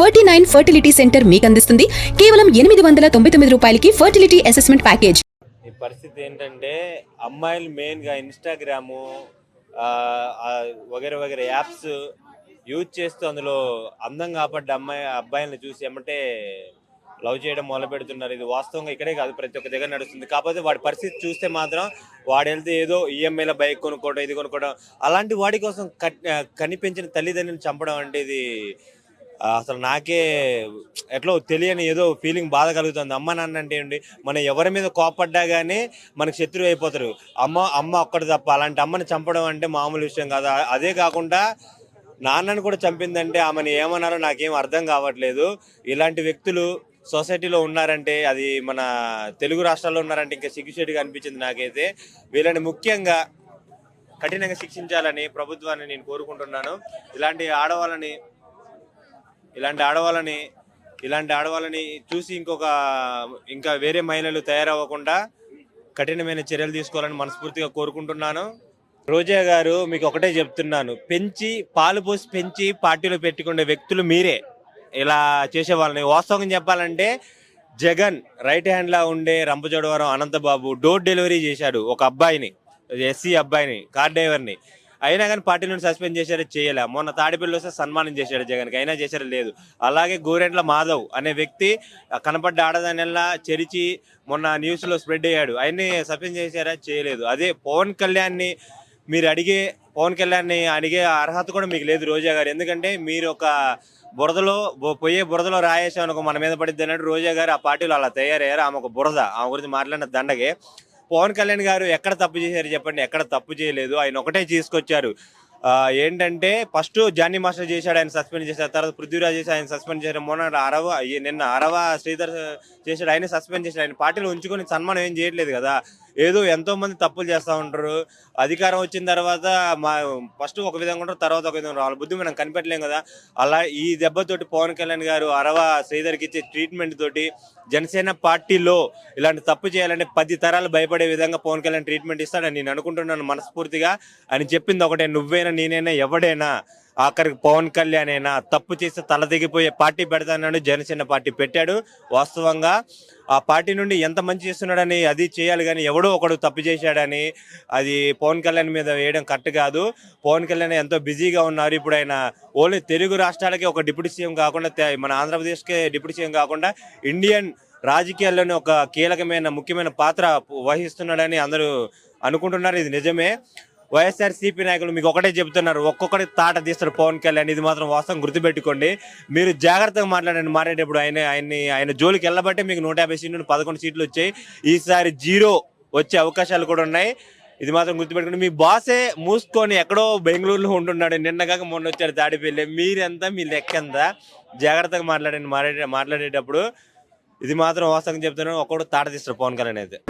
Forty nine fertility centre మీకు అందిస్తుంది. కేవలం ఎనిమిది వందల తొంభై తొమ్మిది రూపాయలకి ఫర్టిలిటీ అసెస్మెంట్ ప్యాకేజ్. ఈ పరిస్థితి ఏంటంటే అమ్మాయిలు మెయిన్గా ఇన్స్టాగ్రాము ఆ, ఆ, వగేరే యాప్స్ యూజ్ చేస్తూ అందులో అందం కాపాడ్డ అమ్మాయి అబ్బాయిలను చూసి ఏమంటే లవ్ చేయడం మొదలు పెడుతున్నారు. ఇది వాస్తవంగా ఇక్కడే కాదు ప్రతి ఒక్క దగ్గర నడుస్తుంది. కాకపోతే వాడి పరిస్థితి చూస్తే మాత్రం వాడు వెళ్తే ఏదో ఈఎంఐల బైక్ కొనుక్కోవడం ఇది కొనుక్కోవడం అలాంటి వాడి కోసం కనిపించిన తల్లిదండ్రులను చంపడం అంటే ఇది అసలు నాకే ఎట్లా తెలియని ఏదో ఫీలింగ్ బాధ కలుగుతుంది. అమ్మ నాన్న అంటే ఏంటి? మనం ఎవరి మీద కోపడ్డా కానీ మనకు శత్రువు అయిపోతారు. అమ్మ అమ్మ ఒక్కటి తప్ప అలాంటి అమ్మని చంపడం అంటే మామూలు విషయం కాదు. అదే కాకుండా నాన్నని కూడా చంపిందంటే ఆమెను ఏమన్నారో నాకేం అర్థం కావట్లేదు. ఇలాంటి వ్యక్తులు సొసైటీలో ఉన్నారంటే అది మన తెలుగు రాష్ట్రాల్లో ఉన్నారంటే ఇంకా సిగ్గుచేటుగా అనిపించింది నాకైతే. వీళ్ళని ముఖ్యంగా కఠినంగా శిక్షించాలని ప్రభుత్వాన్ని నేను కోరుకుంటున్నాను. ఇలాంటి ఆడవాళ్ళని ఇలాంటి ఆడవాళ్ళని ఇలాంటి ఆడవాళ్ళని చూసి ఇంకొక ఇంకా వేరే మహిళలు తయారవ్వకుండా కఠినమైన చర్యలు తీసుకోవాలని మనస్ఫూర్తిగా కోరుకుంటున్నాను. రోజా గారు మీకు ఒకటే చెప్తున్నాను. పెంచి పాలు పోసి పెంచి పార్టీలో పెట్టుకునే వ్యక్తులు మీరే. ఇలా చేసే వాళ్ళని వాస్తవం చెప్పాలంటే జగన్ రైట్ హ్యాండ్లా ఉండే రంపచోడవరం అనంతబాబు డోర్ డెలివరీ చేశాడు ఒక అబ్బాయిని ఎస్సీ అబ్బాయిని కార్ డ్రైవర్ని. అయినా కానీ పార్టీ నుండి సస్పెండ్ చేశారు చేయలే. మొన్న తాడిపల్లి వస్తే సన్మానం చేశాడు జగన్కి అయినా చేశారు లేదు. అలాగే గోరెంట్ల మాధవ్ అనే వ్యక్తి కనపడ్డ ఆడదానిలా చెరిచి మొన్న న్యూస్లో స్ప్రెడ్ అయ్యాడు. ఆయన్ని సస్పెండ్ చేశారా? చేయలేదు. అదే పవన్ కళ్యాణ్ని మీరు అడిగే పవన్ కళ్యాణ్ని అడిగే అర్హత కూడా మీకు లేదు రోజా గారు. ఎందుకంటే మీరు ఒక బురదలో పోయే బురదలో రాయేసాం అనుకో మన మీద పడిద్ది అన్నట్టు రోజా గారు ఆ పార్టీలో అలా తయారయ్యారు. ఆమె ఒక బురద. ఆమె గురించి మాట్లాడిన దండగే. పవన్ కళ్యాణ్ గారు ఎక్కడ తప్పు చేశారు చెప్పండి? ఎక్కడ తప్పు చేయలేదు. ఆయన ఒకటే తీసుకొచ్చారు. ఏంటంటే ఫస్ట్ జానీ మాస్టర్ చేశాడు ఆయన సస్పెండ్ చేశారు తర్వాత పృథ్వీరాజ్ చేసి ఆయన సస్పెండ్ చేశారు మొన్న అరవ నిన్న అరవ శ్రీధర్ చేశాడు ఆయన సస్పెండ్ చేశాడు. ఆయన పార్టీని ఉంచుకొని సన్మానం ఏం చేయట్లేదు కదా. ఏదో ఎంతో మంది తప్పులు చేస్తూ ఉంటారు. అధికారం వచ్చిన తర్వాత మా ఫస్ట్ ఒక విధంగా ఉంటారు తర్వాత ఒక విధంగా వాళ్ళ బుద్ధి మనం కనిపెట్టలేం కదా. అలా ఈ దెబ్బతోటి పవన్ కళ్యాణ్ గారు అరవ శ్రీధర్కి ఇచ్చే ట్రీట్మెంట్ తోటి జనసేన పార్టీలో ఇలాంటి తప్పు చేయాలంటే పది తరాలు భయపడే విధంగా పవన్ కళ్యాణ్ ట్రీట్మెంట్ ఇస్తాడని నేను అనుకుంటున్నాను మనస్ఫూర్తిగా. అని చెప్పింది ఒకటే నువ్వైనా నేనైనా ఎవడైనా ఆఖరికి పవన్ కళ్యాణ్ అయినా తప్పు చేస్తే తలదిగిపోయే పార్టీ పెడతానని జనసేన పార్టీ పెట్టాడు. వాస్తవంగా ఆ పార్టీ నుండి ఎంత మంచి చేస్తున్నాడని అది చేయాలి కానీ ఎవడో ఒకడు తప్పు చేశాడని అది పవన్ కళ్యాణ్ మీద వేయడం కరెక్ట్ కాదు. పవన్ కళ్యాణ్ ఎంతో బిజీగా ఉన్నారు. ఇప్పుడు ఆయన ఓన్లీ తెలుగు రాష్ట్రాలకి ఒక డిప్యూటీ సీఎం కాకుండా మన ఆంధ్రప్రదేశ్కే డిప్యూటీ సీఎం కాకుండా ఇండియన్ రాజకీయాల్లోనే ఒక కీలకమైన ముఖ్యమైన పాత్ర వహిస్తున్నాడని అందరూ అనుకుంటున్నారు. ఇది నిజమే. వైఎస్ఆర్సీపీ నాయకులు మీకు ఒకటే చెబుతున్నారు ఒక్కొక్కటి తాట తీస్తారు పవన్ కళ్యాణ్. ఇది మాత్రం వాస్తవం గుర్తుపెట్టుకోండి. మీరు జాగ్రత్తగా మాట్లాడండి మాట్లాడేటప్పుడు ఆయన ఆయన్ని ఆయన జోలికి వెళ్ళబట్టే మీకు నూట యాభై సీట్లు పదకొండు సీట్లు వచ్చాయి. ఈసారి జీరో వచ్చే అవకాశాలు కూడా ఉన్నాయి. ఇది మాత్రం గుర్తుపెట్టుకోండి. మీ బాసే మూసుకొని ఎక్కడో బెంగళూరులో ఉంటున్నాడు. నిన్నగాక మొన్న వచ్చాడు తాడిపల్లి మీరెంత మీ లెక్కెంత జాగ్రత్తగా మాట్లాడండి మాట్లాడే మాట్లాడేటప్పుడు. ఇది మాత్రం వాస్తవంగా చెప్తున్నాను. ఒకడు తాట తీస్తారు పవన్ కళ్యాణ్ అయితే.